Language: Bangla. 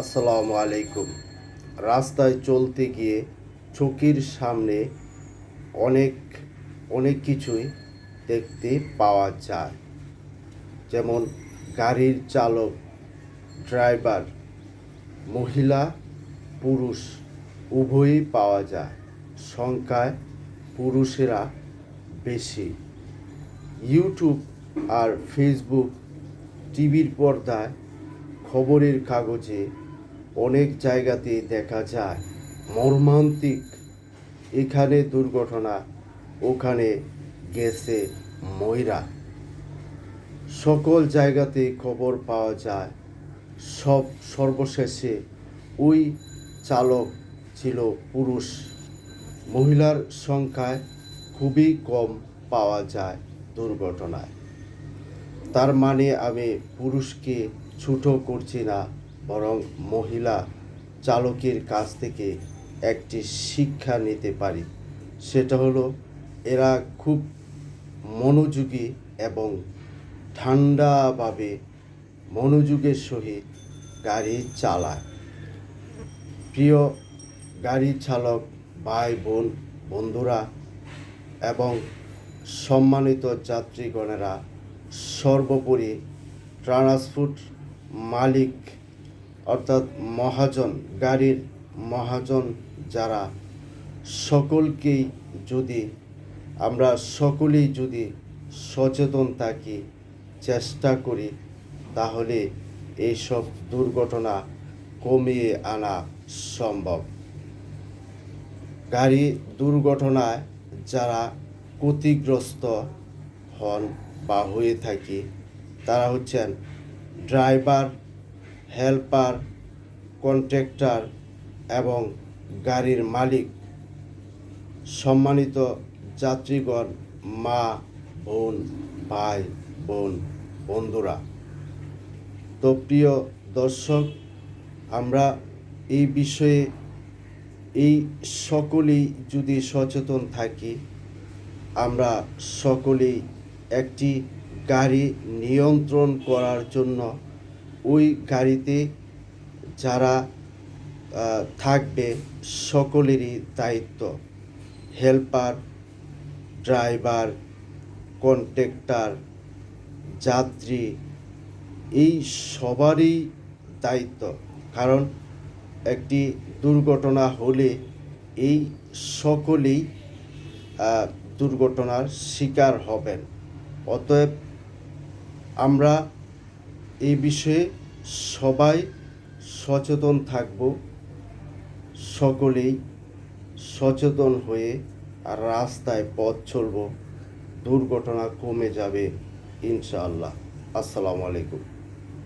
আসসালামু আলাইকুম। রাস্তায় চলতে গিয়ে চোখের সামনে অনেক অনেক কিছুই দেখতে পাওয়া যায়। যেমন গাড়ির চালক, ড্রাইভার, মহিলা, পুরুষ, উভয়ই পাওয়া যায়। সংখ্যায় পুরুষেরা বেশি। ইউটিউব আর ফেসবুক টিভির পর্দায় খবরের কাগজে অনেক জায়গাতে দেখা যায়। মর্মান্তিক এখানে দুর্ঘটনা, ওখানে গেছে ময়রা। সকল জায়গাতে খবর পাওয়া যায়। সব সর্বশেষে ওই চালক ছিল পুরুষ। মহিলার সংখ্যায় খুবই কম পাওয়া যায় দুর্ঘটনায়। তার মানে আমি পুরুষকে ছুটো করছি না। বরং মহিলা চালকের কাছ থেকে একটি শিক্ষা নিতে পারি। সেটা হলো, এরা খুব মনোযোগী এবং ঠান্ডাভাবে মনোযোগের সহিত গাড়ি চালায়। প্রিয় গাড়ি চালক ভাই, বোন, বন্ধুরা এবং সম্মানিত যাত্রীগণেরা, সর্বোপরি ট্রান্সপোর্ট মালিক অর্থাৎ মহাজন, গাড়ির মহাজন যারা, সকলকেই যদি, আমরা সকলেই যদি সচেতন থাকি, চেষ্টা করি, তাহলে এইসব দুর্ঘটনা কমিয়ে আনা সম্ভব। গাড়ি দুর্ঘটনায় যারা ক্ষতিগ্রস্ত হন বা হয়ে থাকি, তারা হচ্ছেন ড্রাইভার হেল্পার, কন্ট্রাক্টর এবং গাড়ির মালিক। সম্মানিত যাত্রীগণ, মা, বোন, ভাই, বোন, বন্ধুরা। তো প্রিয় দর্শক, আমরা এই বিষয়ে এই সকলেই যদি সচেতন থাকি, আমরা সকলেই একটি গাড়ি নিয়ন্ত্রণ করার জন্য ওই গাড়িতে যারা থাকবে সকলেরই দায়িত্ব। হেল্পার, ড্রাইভার, কন্ট্রাক্টর, যাত্রী, এই সবারই দায়িত্ব। কারণ একটি দুর্ঘটনা হলে এই সকলেই দুর্ঘটনার শিকার হবেন। অতএব আমরা এই বিষয়ে সবাই সচেতন থাকব। সকলেই সচেতন হয়ে আর রাস্তায় পথ চলব। দুর্ঘটনা কমে যাবে, ইনশাআল্লাহ। আসসালামু আলাইকুম।